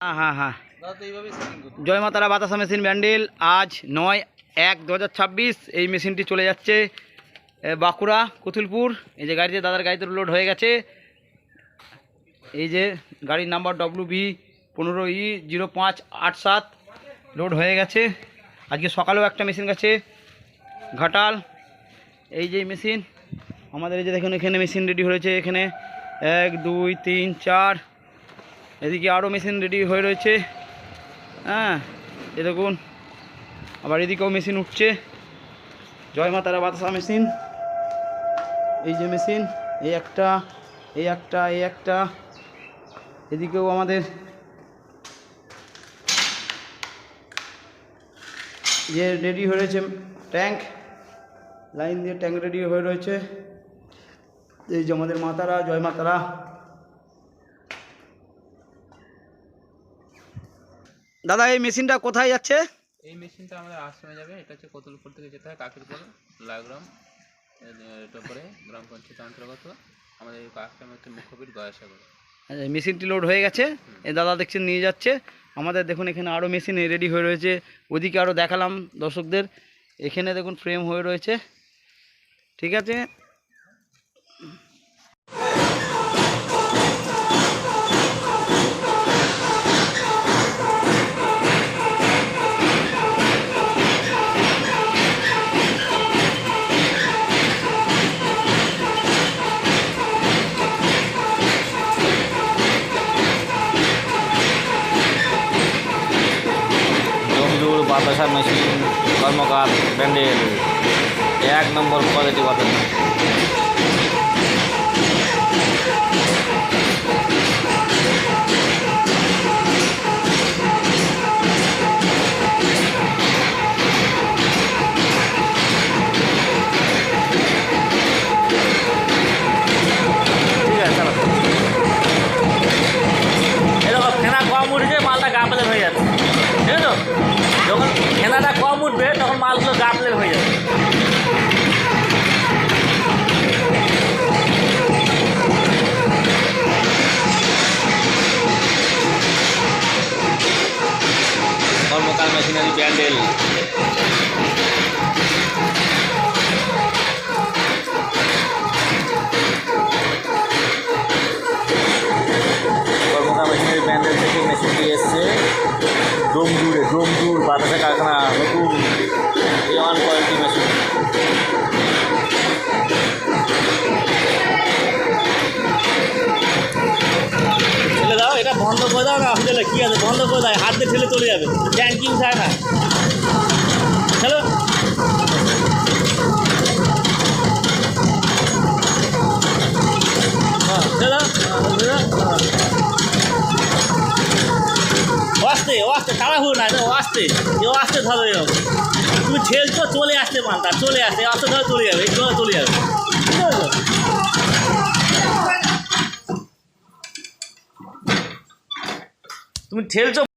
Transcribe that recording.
হ্যাঁ হ্যাঁ হ্যাঁ। জয় মাতারা বাতাসা মেশিন ব্যান্ডেল আজ নয় এক দু হাজার ছাব্বিশ এই মেশিনটি চলে যাচ্ছে বাঁকুড়া কুতুলপুর এই যে গাড়িতে দাদার গাড়িতে লোড হয়ে গেছে। এই যে গাড়ির নাম্বার ডব্লু বি পনেরো ই জিরো পাঁচ আট সাত লোড হয়ে গেছে। আজকে সকালেও একটা মেশিন গেছে ঘাটাল। এই যে মেশিন আমাদের এই যে দেখুন এখানে মেশিন রেডি হয়েছে এখানে এক দুই তিন চার এদিকে আরও মেশিন রেডি হয়ে রয়েছে। হ্যাঁ এ দেখুন, আবার এদিকেও মেশিন উঠছে। জয় মাতারা বাতাসা মেশিন এই যে মেশিন এই একটা এই একটা এই একটা। এদিকেও আমাদের যে রেডি হয়ে রয়েছে ট্যাঙ্ক লাইন দিয়ে ট্যাঙ্ক রেডি হয়ে রয়েছে। এই যে আমাদের মাতারা জয় মাতারা দাদা এই মেশিনটা কোথায় যাচ্ছে? এই মেশিনটা আমাদের আশ্রমে যাবে। এটা হচ্ছে কতুলপুর থেকে যেতে হয় কাকিরপুর লাগ্রাম এটা পরে গ্রাম পঞ্চায়েত অন্তর্গত। আমাদের আশ্রমে হচ্ছে মুখ্যপীঠ গয়াসাগর। আচ্ছা, মেশিনটি লোড হয়ে গেছে। এই দাদা দেখছেন নিয়ে যাচ্ছে। আমাদের দেখুন এখানে আরও মেশিন রেডি হয়ে রয়েছে। ওদিকে আরও দেখালাম দর্শকদের। এখানে দেখুন ফ্রেম হয়ে রয়েছে। ঠিক আছে? জমজুর বাতাসা মেশিন কর্মকার ব্যান্ডেল এক নম্বর কোয়ালিটি বাতাসা। যখন ফেনাটা কম উঠবে তখন মালগুলো গা প্লেন হয়ে যাবে। ডোমজুড়ে টুর, বাতাসে কারখানা, নতুন এমন কোয়ালিটি মেশিন। ঠেলে দাও, এটা বন্ধ করে দাও না হোটেলে কী আছে? বন্ধ করে দাও, হাত দিয়ে ঠেলে চলে যাবে। ট্যাঙ্কিং থাকে না হ্যালো হ্যাঁ ঠেলে দাও হ্যাঁ, ঠেলে দাও। হ্যাঁ। আসতে, ও আসতে, তাড়াহুড়ো না ও আসতে ও আসতে ধরো এরকম তুমি ঠেলছো চলে আসতে মানটা চলে আসতে আসতে ধরো, চলে যাবে চলে চলে যাবে। তুমি ঠেলছো